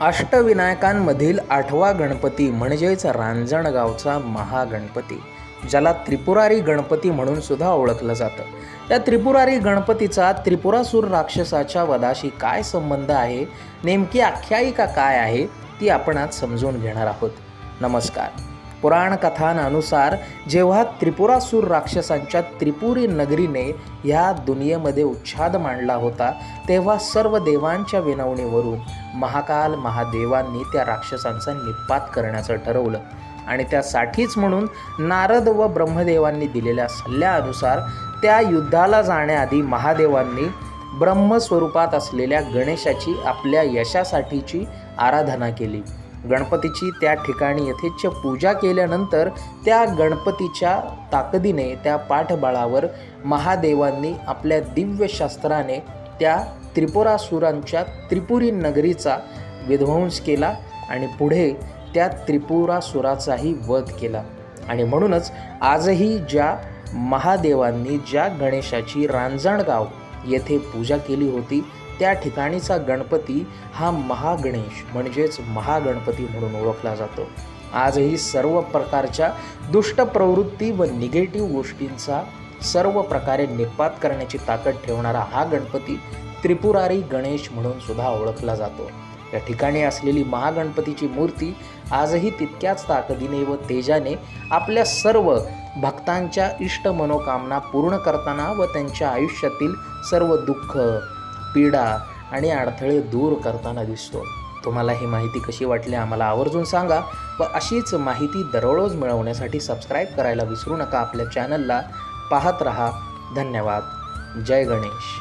अष्टविनायकांमधील आठवा गणपती म्हणजेच रांजणगावचा महागणपती ज्याला त्रिपुरारी गणपती म्हणून सुद्धा ओळखलं जातं. त्या त्रिपुरारी गणपतीचा त्रिपुरासूर राक्षसाच्या वधाशी काय संबंध आहे? नेमकी आख्यायिका काय आहे? ती आपण आज समजून घेणार आहोत. नमस्कार. पुराणकथांनुसार जेव्हा त्रिपुरासूर राक्षसांच्या त्रिपुरी नगरीने ह्या दुनियेमध्ये उच्छाद मांडला होता तेव्हा सर्व देवांच्या विनवणीवरून महाकाल महादेवांनी त्या राक्षसांचा निपात करण्याचं ठरवलं. आणि त्यासाठीच म्हणून नारद व ब्रह्मदेवांनी दिलेल्या सल्ल्यानुसार त्या युद्धाला जाण्याआधी महादेवांनी ब्रह्मस्वरूपात असलेल्या गणेशाची आपल्या यशासाठीची आराधना केली. गणपतीची त्या ठिकाणी यथेच्छ पूजा केल्यानंतर त्या गणपतीच्या ताकदीने त्या पाठबळावर महादेवांनी आपल्या दिव्यशास्त्राने त्या त्रिपुरासुरांच्या त्रिपुरी नगरीचा विध्वंस केला आणि पुढे त्या त्रिपुरासुराचाही वध केला. आणि म्हणूनच आजही ज्या महादेवांनी ज्या गणेशाची रांजणगाव येथे पूजा केली होती त्या ठिकाणीचा गणपती हा महागणेश म्हणजेच महागणपती म्हणून ओळखला जातो. आजही सर्व प्रकारच्या दुष्ट प्रवृत्ती व निगेटिव्ह गोष्टींचा सर्व प्रकारे निपात करण्याची ताकद ठेवणारा हा गणपती त्रिपुरारी गणेश म्हणून सुद्धा ओळखला जातो. या ठिकाणी असलेली महागणपतीची मूर्ती आजही तितक्याच ताकदीने व तेजाने आपल्या सर्व भक्तांच्या इष्ट मनोकामना पूर्ण करताना व त्यांच्या आयुष्यातील सर्व दुःख पीडा आणि अडथळे दूर करताना दिसतो. तुम्हाला ही माहिती कशी वाटली आम्हाला आवर्जून सांगा व अशीच माहिती दररोज मिळवण्यासाठी सबस्क्राईब करायला विसरू नका आपल्या चॅनलला पाहत रहा. धन्यवाद. जय गणेश.